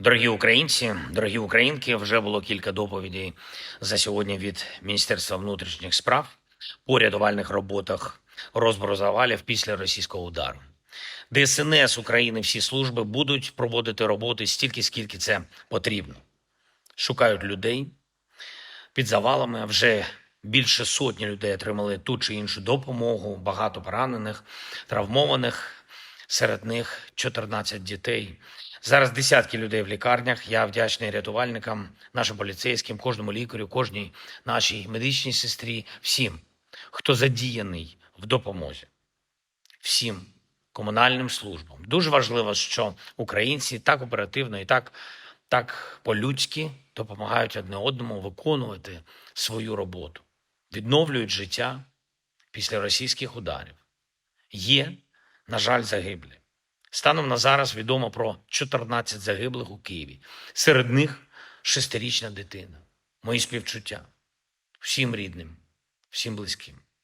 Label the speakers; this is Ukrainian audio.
Speaker 1: Дорогі українці, дорогі українки, вже було кілька доповідей за сьогодні від Міністерства внутрішніх справ по рятувальних роботах розбору завалів після російського удару. ДСНС України всі служби будуть проводити роботи стільки, скільки це потрібно. Шукають людей під завалами. Вже більше сотні людей отримали ту чи іншу допомогу, багато поранених, травмованих. Серед них 14 дітей. Зараз десятки людей в лікарнях. Я вдячний рятувальникам, нашим поліцейським, кожному лікарю, кожній нашій медичній сестрі, всім, хто задіяний в допомозі, всім комунальним службам. Дуже важливо, що українці так оперативно і так, так по-людськи допомагають одне одному виконувати свою роботу, відновлюють життя після російських ударів. Є, на жаль, загиблі. Станом на зараз відомо про 14 загиблих у Києві. Серед них шестирічна дитина. Мої співчуття всім рідним, всім близьким.